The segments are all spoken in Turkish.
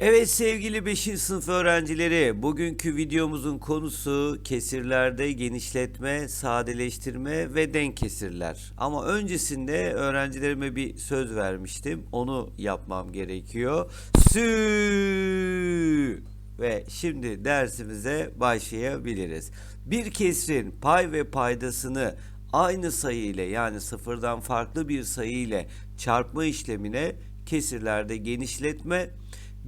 Evet sevgili 5. sınıf öğrencileri, bugünkü videomuzun konusu kesirlerde genişletme, sadeleştirme ve denk kesirler. Ama öncesinde öğrencilerime bir söz vermiştim. Onu yapmam gerekiyor. Sü ve şimdi dersimize başlayabiliriz. Bir kesrin pay ve paydasını aynı sayı ile yani sıfırdan farklı bir sayı ile çarpma işlemine kesirlerde genişletme,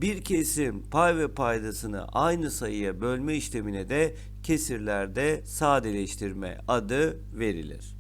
bir kesim pay ve paydasını aynı sayıya bölme işlemine de kesirlerde sadeleştirme adı verilir.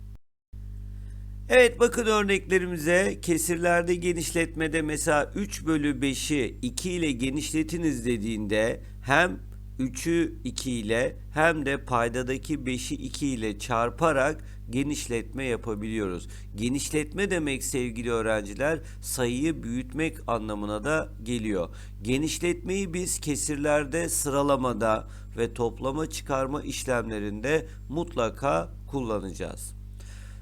Evet bakın örneklerimize kesirlerde genişletmede mesela 3 bölü 5'i 2 ile genişletiniz dediğinde hem 3'ü 2 ile hem de paydadaki 5'i 2 ile çarparak genişletme yapabiliyoruz. Genişletme demek sevgili öğrenciler sayıyı büyütmek anlamına da geliyor. Genişletmeyi biz kesirlerde sıralamada ve toplama çıkarma işlemlerinde mutlaka kullanacağız.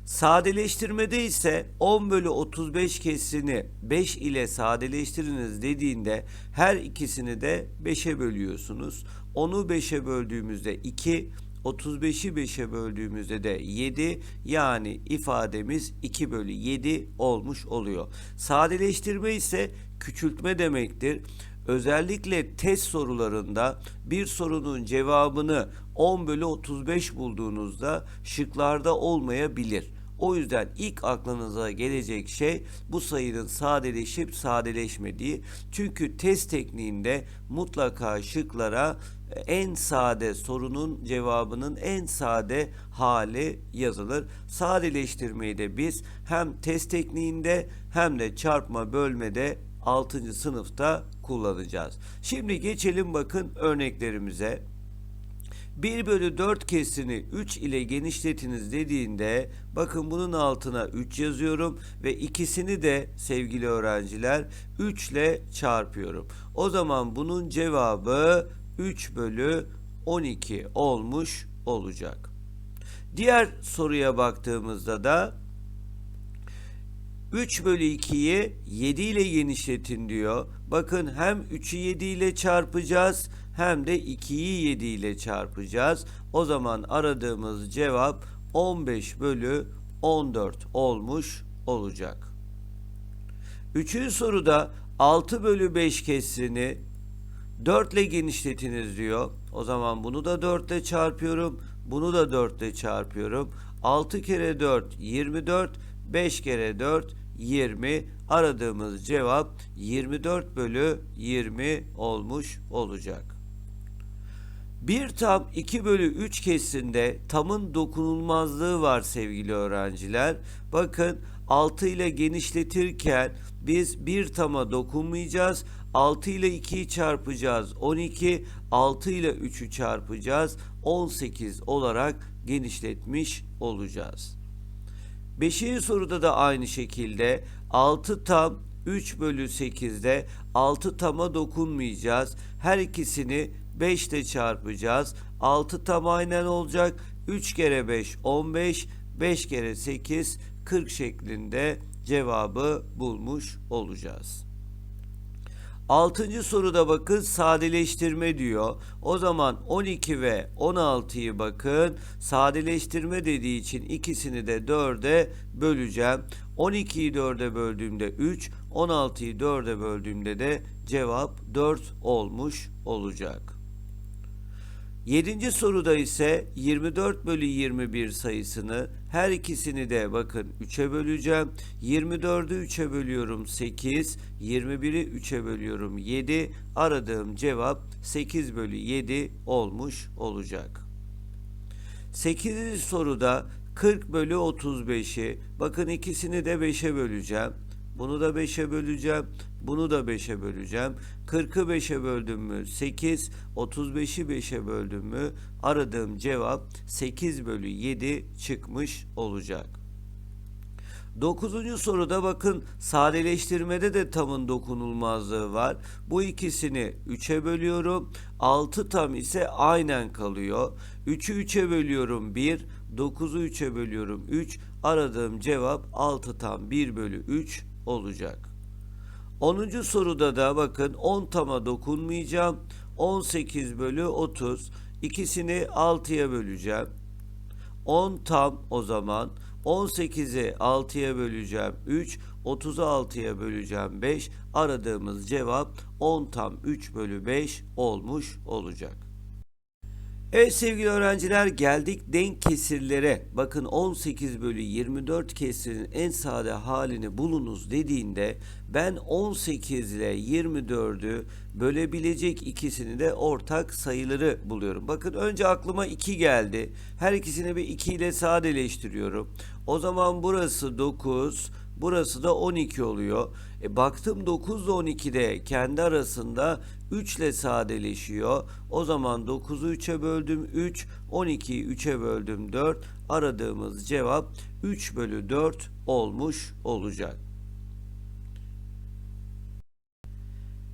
Sadeleştirmede ise 10 bölü 35 kesirini 5 ile sadeleştiriniz dediğinde her ikisini de 5'e bölüyorsunuz. 10'u 5'e böldüğümüzde 2, 35'i 5'e böldüğümüzde de 7 yani ifademiz 2 bölü 7 olmuş oluyor. Sadeleştirme ise küçültme demektir. Özellikle test sorularında bir sorunun cevabını 10 bölü 35 bulduğunuzda şıklarda olmayabilir. O yüzden ilk aklınıza gelecek şey bu sayının sadeleşip sadeleşmediği. Çünkü test tekniğinde mutlaka şıklara en sade sorunun cevabının en sade hali yazılır. Sadeleştirmeyi de biz hem test tekniğinde hem de çarpma bölmede 6. sınıfta kullanacağız. Şimdi geçelim bakın örneklerimize. 1 bölü 4 kesrini 3 ile genişletiniz dediğinde bakın bunun altına 3 yazıyorum ve ikisini de sevgili öğrenciler 3 ile çarpıyorum. O zaman bunun cevabı 3 bölü 12 olmuş olacak. Diğer soruya baktığımızda da 3 bölü 2'yi 7 ile genişletin diyor. Bakın hem 3'ü 7 ile çarpacağız hem de 2'yi 7 ile çarpacağız. O zaman aradığımız cevap 15 bölü 14 olmuş olacak. Üçüncü soruda 6 bölü 5 kesrini 4 ile genişletiniz diyor. O zaman bunu da 4 ile çarpıyorum. Bunu da 4 ile çarpıyorum. 6 kere 4 24. 5 kere 4 20. Aradığımız cevap 24 bölü 20 olmuş olacak. Bir tam 2 bölü 3 kesinde tamın dokunulmazlığı var sevgili öğrenciler. Bakın 6 ile genişletirken biz bir tama dokunmayacağız. 6 ile 2'yi çarpacağız 12, 6 ile 3'ü çarpacağız 18 olarak genişletmiş olacağız. Beşinci soruda da aynı şekilde 6 tam 3 bölü 8'de 6 tama dokunmayacağız. Her ikisini 5 ile çarpacağız. 6 tam aynen olacak. 3 kere 5 15, 5 kere 8 40 şeklinde cevabı bulmuş olacağız. Altıncı soruda bakın sadeleştirme diyor. O zaman 12 ve 16'yı bakın sadeleştirme dediği için ikisini de 4'e böleceğim. 12'yi 4'e böldüğümde 3, 16'yı 4'e böldüğümde de cevap 4 olmuş olacak. Yedinci soruda ise 24 bölü 21 sayısını her ikisini de bakın 3'e böleceğim. 24'ü 3'e bölüyorum 8, 21'i 3'e bölüyorum 7. Aradığım cevap 8 bölü 7 olmuş olacak. 8. soruda 40 bölü 35'i bakın ikisini de 5'e böleceğim. Bunu da 5'e böleceğim. Bunu da 5'e böleceğim. 40'ı 5'e böldüm mü 8, 35'i 5'e böldüm mü aradığım cevap 8 bölü 7 çıkmış olacak. Dokuzuncu soruda bakın sadeleştirmede de tamın dokunulmazlığı var. Bu ikisini 3'e bölüyorum. 6 tam ise aynen kalıyor. 3'ü 3'e bölüyorum 1. 9'u 3'e bölüyorum 3. Aradığım cevap 6 tam 1 bölü 3 olacak. 10. soruda da bakın 10 tama dokunmayacağım. 18 bölü 30. İkisini 6'ya böleceğim. 10 tam o zaman 18'i 6'ya böleceğim 3, 30'u 6'ya böleceğim 5. Aradığımız cevap 10 tam 3 bölü 5 olmuş olacak. Evet sevgili öğrenciler geldik denk kesirlere. Bakın 18 bölü 24 kesirin en sade halini bulunuz dediğinde ben 18 ile 24'ü bölebilecek ikisini de ortak sayıları buluyorum. Bakın önce aklıma 2 geldi. Her ikisini bir 2 ile sadeleştiriyorum. O zaman burası 9, burası da 12 oluyor. E, baktım 9 ile 12 de kendi arasında 3 ile sadeleşiyor. O zaman 9'u 3'e böldüm 3, 12'yi 3'e böldüm 4. Aradığımız cevap 3 bölü 4 olmuş olacak.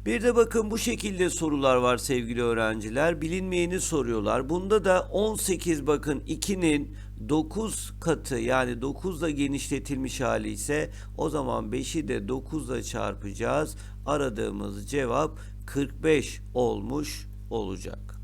Bir de bakın bu şekilde sorular var sevgili öğrenciler. Bilinmeyeni soruyorlar. Bunda da 18 bakın 2'nin 9 katı yani 9 ile genişletilmiş hali ise o zaman 5'i de 9 ile çarpacağız. Aradığımız cevap 45 olmuş olacak.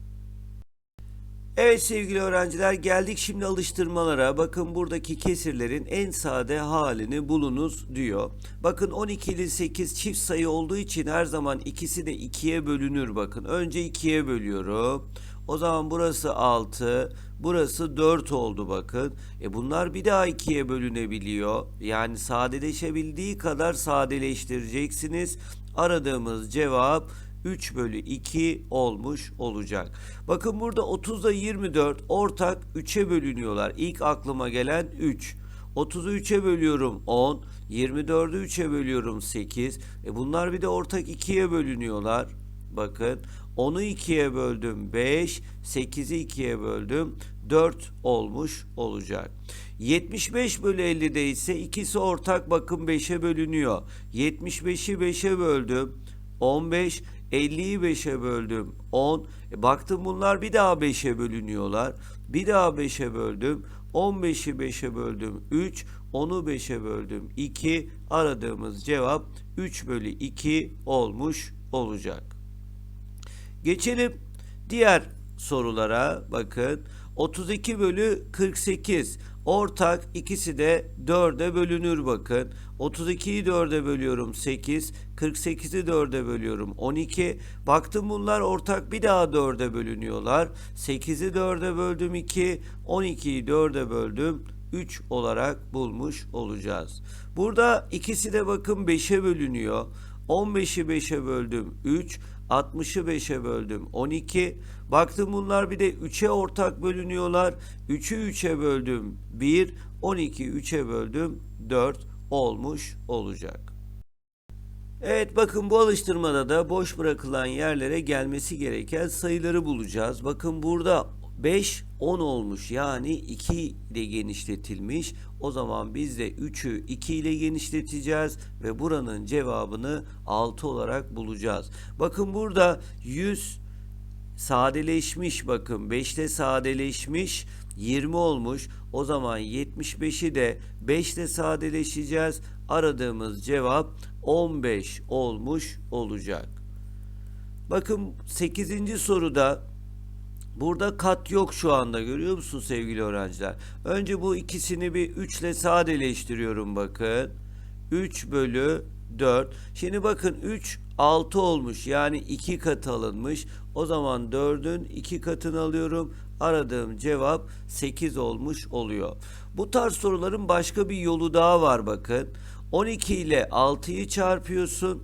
Evet sevgili öğrenciler geldik şimdi alıştırmalara. Bakın buradaki kesirlerin en sade halini bulunuz diyor. Bakın 12 ile 8 çift sayı olduğu için her zaman ikisi de 2'ye bölünür bakın. Önce 2'ye bölüyorum. O zaman burası 6, burası 4 oldu bakın. E bunlar bir daha 2'ye bölünebiliyor. Yani sadeleşebildiği kadar sadeleştireceksiniz. Aradığımız cevap 3 bölü 2 olmuş olacak. Bakın burada 30 ile 24 ortak 3'e bölünüyorlar. İlk aklıma gelen 3. 30'u 3'e bölüyorum 10. 24'ü 3'e bölüyorum 8. E bunlar bir de ortak 2'ye bölünüyorlar. Bakın 10'u 2'ye böldüm 5. 8'i 2'ye böldüm 4 olmuş olacak. 75 bölü 50'de ise ikisi ortak bakın 5'e bölünüyor. 75'i 5'e böldüm 15. 50'yi 5'e böldüm 10. E baktım bunlar bir daha 5'e bölünüyorlar. Bir daha 5'e böldüm. 15'i 5'e böldüm 3. 10'u 5'e böldüm 2. Aradığımız cevap 3 bölü 2 olmuş olacak. Geçelim diğer sorulara bakın. 32 bölü 48 ortak ikisi de 4'e bölünür bakın. 32'yi 4'e bölüyorum 8, 48'i 4'e bölüyorum 12. Baktım bunlar ortak bir daha 4'e bölünüyorlar. 8'i 4'e böldüm 2, 12'yi 4'e böldüm 3 olarak bulmuş olacağız. Burada ikisi de bakın 5'e bölünüyor. 15'i 5'e böldüm 3, 60'ı 5'e böldüm 12. Baktım bunlar bir de 3'e ortak bölünüyorlar. 3'ü 3'e böldüm 1, 12'yi 3'e böldüm 4 olmuş olacak. Evet bakın bu alıştırmada da boş bırakılan yerlere gelmesi gereken sayıları bulacağız. Bakın burada 5 10 olmuş yani 2 ile genişletilmiş. O zaman biz de 3'ü 2 ile genişleteceğiz ve buranın cevabını 6 olarak bulacağız. Bakın burada 100 sadeleşmiş bakın 5'te sadeleşmiş 20 olmuş. O zaman 75'i de 5 ile sadeleşeceğiz. Aradığımız cevap 15 olmuş olacak. Bakın 8. soruda burada kat yok şu anda görüyor musun sevgili öğrenciler? Önce bu ikisini bir 3 ile sadeleştiriyorum bakın. 3 bölü 4. Şimdi bakın 3 6 olmuş yani 2 katı alınmış. O zaman 4'ün 2 katını alıyorum. Aradığım cevap 8 olmuş oluyor. Bu tarz soruların başka bir yolu daha var bakın. 12 ile 6'yı çarpıyorsun.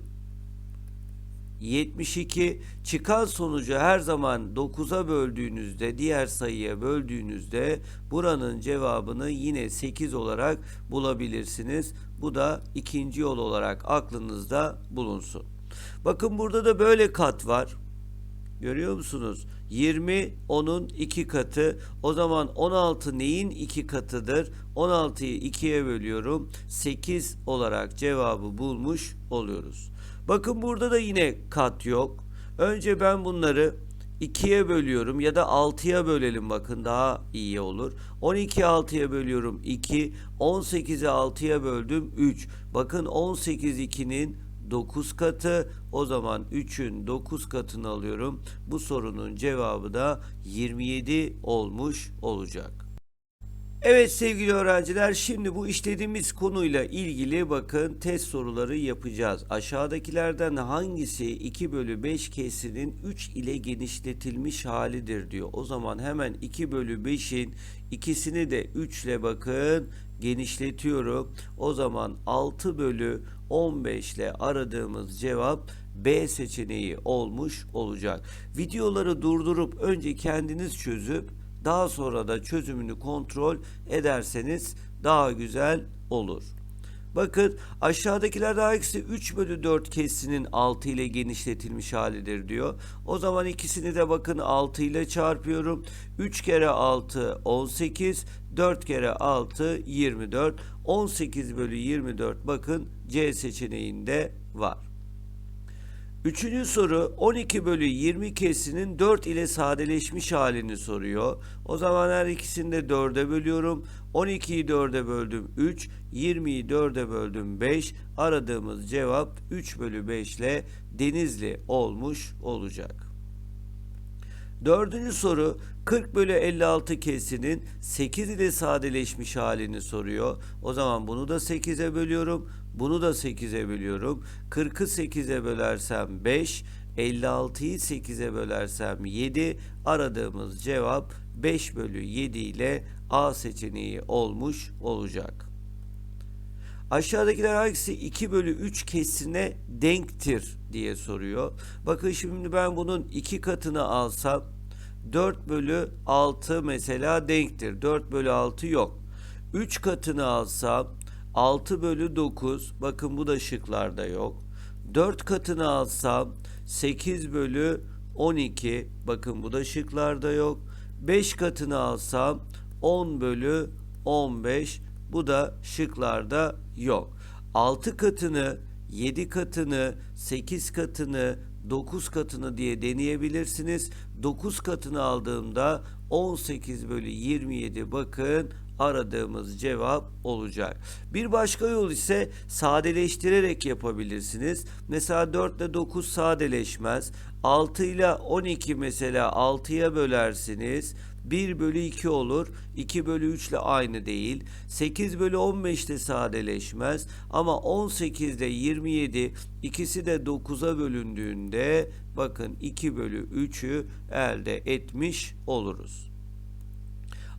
72 çıkan sonucu her zaman 9'a böldüğünüzde diğer sayıya böldüğünüzde buranın cevabını yine 8 olarak bulabilirsiniz. Bu da ikinci yol olarak aklınızda bulunsun. Bakın burada da böyle kat var. Görüyor musunuz? 20 onun 2 katı. O zaman 16 neyin 2 katıdır? 16'yı 2'ye bölüyorum. 8 olarak cevabı bulmuş oluyoruz. Bakın burada da yine kat yok. Önce ben bunları 2'ye bölüyorum ya da 6'ya bölelim bakın daha iyi olur. 12'yi 6'ya bölüyorum 2. 18'i 6'ya böldüm 3. Bakın 18 2'nin 9 katı. O zaman 3'ün 9 katını alıyorum. Bu sorunun cevabı da 27 olmuş olacak. Evet sevgili öğrenciler şimdi bu işlediğimiz konuyla ilgili bakın test soruları yapacağız. Aşağıdakilerden hangisi 2 bölü 5 kesinin 3 ile genişletilmiş halidir diyor. O zaman hemen 2 bölü 5'in ikisini de 3 ile bakın genişletiyorum. O zaman 6 bölü 15 ile aradığımız cevap B seçeneği olmuş olacak. Videoları durdurup önce kendiniz çözüp daha sonra da çözümünü kontrol ederseniz daha güzel olur. Bakın aşağıdakiler daha eksi 3 bölü 4 kesinin 6 ile genişletilmiş halidir diyor. O zaman ikisini de bakın 6 ile çarpıyorum. 3 kere 6 18, 4 kere 6 24. 18 bölü 24 bakın C seçeneğinde var. Üçüncü soru 12 bölü 20 kesinin 4 ile sadeleşmiş halini soruyor. O zaman her ikisini de 4'e bölüyorum. 12'yi 4'e böldüm 3, 20'yi 4'e böldüm 5. Aradığımız cevap 3 bölü 5 ile Denizli olmuş olacak. Dördüncü soru 40 bölü 56 kesinin 8 ile sadeleşmiş halini soruyor. O zaman bunu da 8'e bölüyorum. Bunu da 8'e bölüyorum. 40'ı 8'e bölersem 5, 56'yı 8'e bölersem 7. Aradığımız cevap 5 bölü 7 ile A seçeneği olmuş olacak. Aşağıdakiler hangisi 2 bölü 3 kesine denktir diye soruyor. Bakın şimdi ben bunun 2 katını alsam 4 bölü 6 mesela denktir. 4 bölü 6 yok. 3 katını alsam 6 bölü 9 bakın bu da şıklarda yok. 4 katını alsam 8 bölü 12 bakın bu da şıklarda yok. 5 katını alsam 10 bölü 15 bu da şıklarda yok. 6 katını, 7 katını, 8 katını, 9 katını diye deneyebilirsiniz. 9 katını aldığımda 18 bölü 27 bakın aradığımız cevap olacak. Bir başka yol ise sadeleştirerek yapabilirsiniz. Mesela 4 ile 9 sadeleşmez. 6 ile 12 mesela 6'ya bölersiniz. 1 bölü 2 olur. 2 bölü 3 ile aynı değil. 8 bölü 15 de sadeleşmez. Ama 18 ile 27 ikisi de 9'a bölündüğünde bakın 2 bölü 3'ü elde etmiş oluruz.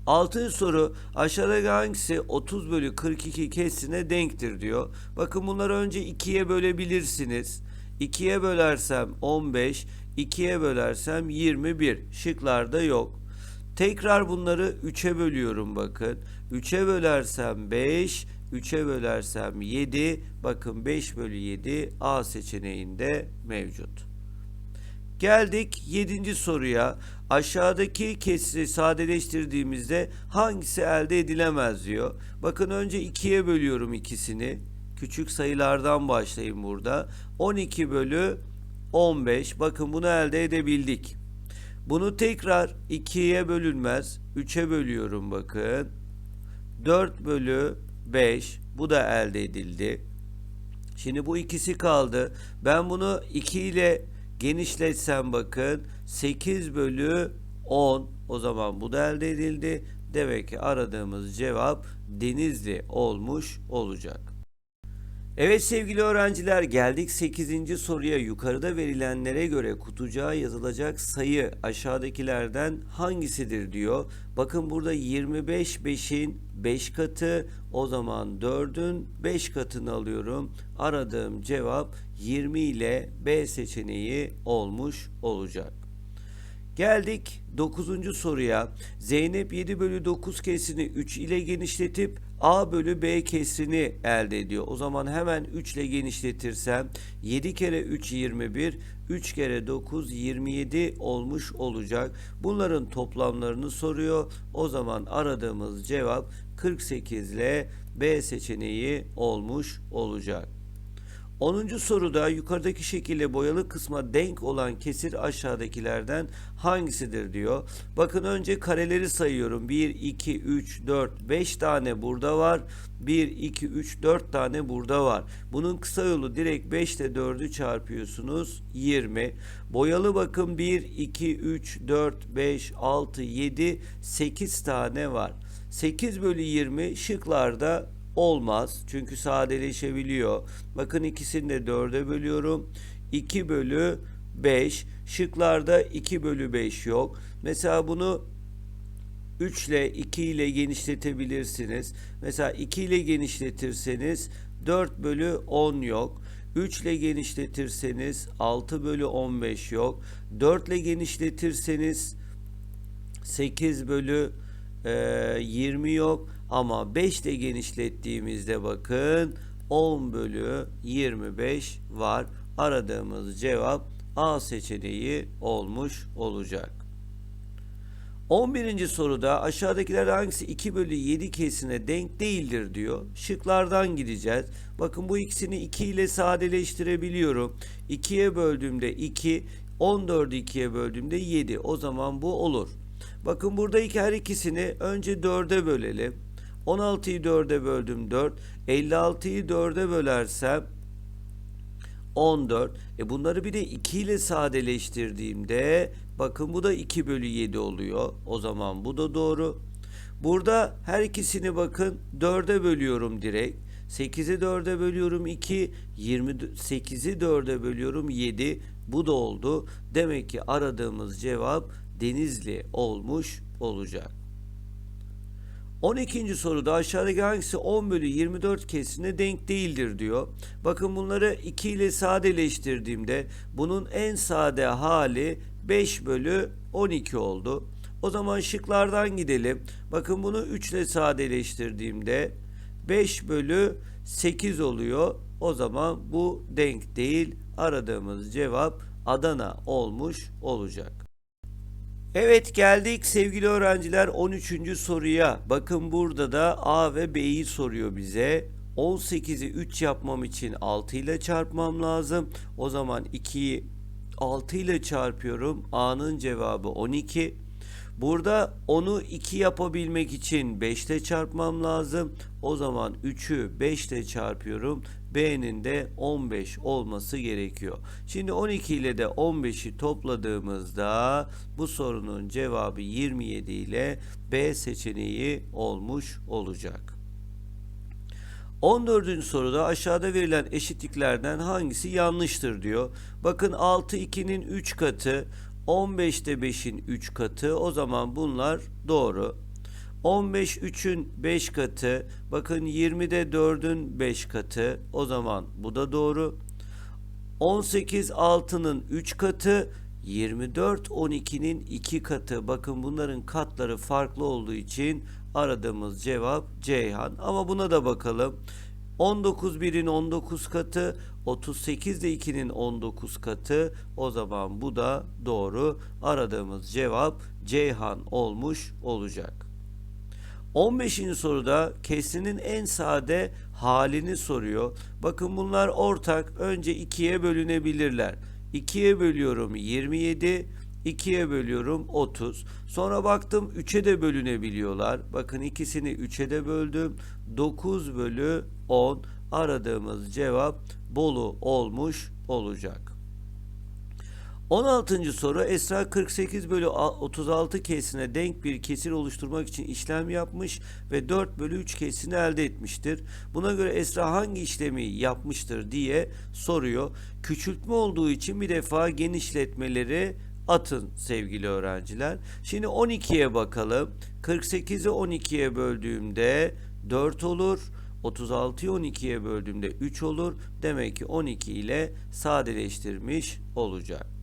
Altıncı soru aşağıdaki hangisi 30 bölü 42 kesine denktir diyor. Bakın bunları önce 2'ye bölebilirsiniz. 2'ye bölersem 15, 2'ye bölersem 21. Şıklarda yok. Tekrar bunları 3'e bölüyorum bakın. 3'e bölersem 5, 3'e bölersem 7. Bakın 5 bölü 7 A seçeneğinde mevcut. Geldik 7. soruya. Aşağıdaki kesri sadeleştirdiğimizde hangisi elde edilemez diyor. Bakın önce 2'ye bölüyorum ikisini. Küçük sayılardan başlayayım burada. 12 bölü 15. Bakın bunu elde edebildik. Bunu tekrar 2'ye bölünmez. 3'e bölüyorum bakın. 4 bölü 5. Bu da elde edildi. Şimdi bu ikisi kaldı. Ben bunu 2 ile genişletsem bakın 8 bölü 10 o zaman bu da elde edildi. Demek ki aradığımız cevap Denizli olmuş olacak. Evet sevgili öğrenciler geldik 8. soruya yukarıda verilenlere göre kutucuğa yazılacak sayı aşağıdakilerden hangisidir diyor. Bakın burada 25 5'in 5 katı o zaman 4'ün 5 katını alıyorum. Aradığım cevap 20 ile B seçeneği olmuş olacak. Geldik 9. soruya. Zeynep 7 bölü 9 kesini 3 ile genişletip A bölü B kesrini elde ediyor. O zaman hemen 3 ile genişletirsem 7 kere 3 21, 3 kere 9 27 olmuş olacak. Bunların toplamlarını soruyor. O zaman aradığımız cevap 48 ile B seçeneği olmuş olacak. 10. soruda yukarıdaki şekilde boyalı kısma denk olan kesir aşağıdakilerden hangisidir diyor. Bakın önce kareleri sayıyorum. 1, 2, 3, 4, 5 tane burada var. 1, 2, 3, 4 tane burada var. Bunun kısa yolu direkt 5 ile 4'ü çarpıyorsunuz. 20. Boyalı bakın 1, 2, 3, 4, 5, 6, 7, 8 tane var. 8 bölü 20 şıklarda olmaz. Çünkü sadeleşebiliyor. Bakın ikisini de 4'e bölüyorum. 2 bölü 5. Şıklarda 2 bölü 5 yok. Mesela bunu 3 ile 2 ile genişletebilirsiniz. Mesela 2 ile genişletirseniz 4 bölü 10 yok. 3 ile genişletirseniz 6 bölü 15 yok. 4 ile genişletirseniz 8 bölü 20 yok. Ama 5 ile genişlettiğimizde bakın 10 bölü 25 var. Aradığımız cevap A seçeneği olmuş olacak. 11. soruda aşağıdakiler hangisi 2 bölü 7 kesine denk değildir diyor. Şıklardan gideceğiz. Bakın bu ikisini 2 ile sadeleştirebiliyorum. 2'ye böldüğümde 2, 14'ü 2'ye böldüğümde 7. O zaman bu olur. Bakın burada iki her ikisini önce 4'e bölelim. 16'yı 4'e böldüm 4. 56'yı 4'e bölersem 14. E bunları bir de 2 ile sadeleştirdiğimde bakın bu da 2 bölü 7 oluyor. O zaman bu da doğru. Burada her ikisini bakın 4'e bölüyorum direkt. 8'i 4'e bölüyorum 2, 28'i 4'e bölüyorum 7. Bu da oldu. Demek ki aradığımız cevap Denizli olmuş olacak. 12. soruda aşağıdaki hangisi 10 bölü 24 kesine denk değildir diyor. Bakın bunları 2 ile sadeleştirdiğimde bunun en sade hali 5 bölü 12 oldu. O zaman şıklardan gidelim. Bakın bunu 3 ile sadeleştirdiğimde 5 bölü 8 oluyor. O zaman bu denk değil. Aradığımız cevap Adana olmuş olacak. Evet geldik sevgili öğrenciler 13. soruya. Bakın burada da A ve B'yi soruyor bize. 18'i 3 yapmam için 6 ile çarpmam lazım. O zaman 2'yi 6 ile çarpıyorum. A'nın cevabı 12. Burada onu 2 yapabilmek için 5 ile çarpmam lazım. O zaman 3'ü 5 ile çarpıyorum. B'nin de 15 olması gerekiyor. Şimdi 12 ile de 15'i topladığımızda bu sorunun cevabı 27 ile B seçeneği olmuş olacak. 14. soruda aşağıda verilen eşitliklerden hangisi yanlıştır diyor. Bakın 6 2'nin 3 katı, 15 de 5'in 3 katı. O zaman bunlar doğru. 15 3'ün 5 katı. Bakın 20 de 4'ün 5 katı. O zaman bu da doğru. 18 6'nın 3 katı. 24 12'nin 2 katı. Bakın bunların katları farklı olduğu için aradığımız cevap Ceyhan. Ama buna da bakalım. 19 1'in 19 katı, 38 de 2'nin 19 katı. O zaman bu da doğru. Aradığımız cevap Ceyhan olmuş olacak. 15. soruda kesrinin en sade halini soruyor. Bakın bunlar ortak. Önce 2'ye bölünebilirler. 2'ye bölüyorum 27, 2'ye bölüyorum 30. Sonra baktım 3'e de bölünebiliyorlar. Bakın ikisini 3'e de böldüm. 9 bölü 10 aradığımız cevap Bolu olmuş olacak. 16. soru Esra 48 bölü 36 kesine denk bir kesir oluşturmak için işlem yapmış ve 4 bölü 3 kesini elde etmiştir. Buna göre Esra hangi işlemi yapmıştır diye soruyor. Küçültme olduğu için bir defa genişletmeleri atın sevgili öğrenciler. Şimdi 12'ye bakalım. 48'i 12'ye böldüğümde 4 olur. 36'yı 12'ye böldüğümde 3 olur. Demek ki 12 ile sadeleştirmiş olacak.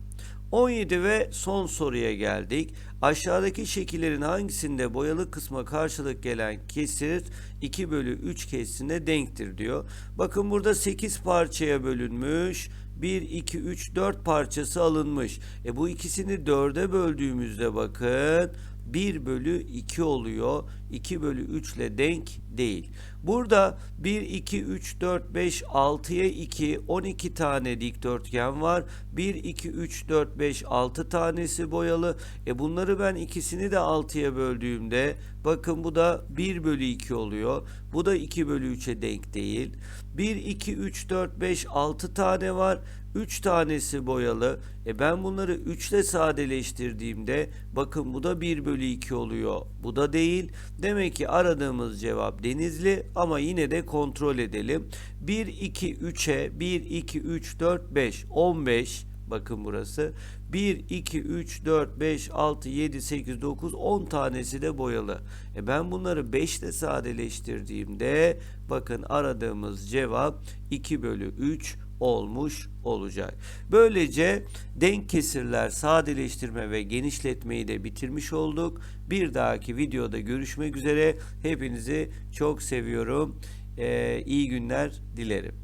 17 ve son soruya geldik. Aşağıdaki şekillerin hangisinde boyalı kısma karşılık gelen kesir 2 bölü 3 kesirine denktir diyor. Bakın burada 8 parçaya bölünmüş. 1, 2, 3, 4 parçası alınmış. E bu ikisini 4'e böldüğümüzde bakın 1 bölü 2 oluyor. 2 bölü 3 ile denk değil. Burada 1, 2, 3, 4, 5, 6'ya 2, 12 tane dikdörtgen var. 1, 2, 3, 4, 5, 6 tanesi boyalı. E bunları ben ikisini de 6'ya böldüğümde bakın bu da 1 bölü 2 oluyor. Bu da 2 bölü 3'e denk değil. 1, 2, 3, 4, 5, 6 tane var. 3 tanesi boyalı. E ben bunları 3 ile sadeleştirdiğimde bakın bu da 1 bölü 2 oluyor. Bu da değil. Demek ki aradığımız cevap denizli ama yine de kontrol edelim. 1, 2, 3'e 1, 2, 3, 4, 5, 15 bakın burası. 1, 2, 3, 4, 5, 6, 7, 8, 9, 10 tanesi de boyalı. E ben bunları 5 ile sadeleştirdiğimde bakın aradığımız cevap 2 bölü 3 olmuş olacak. Böylece denk kesirler sadeleştirme ve genişletmeyi de bitirmiş olduk. Bir dahaki videoda görüşmek üzere. Hepinizi çok seviyorum. Ee, iyi günler dilerim.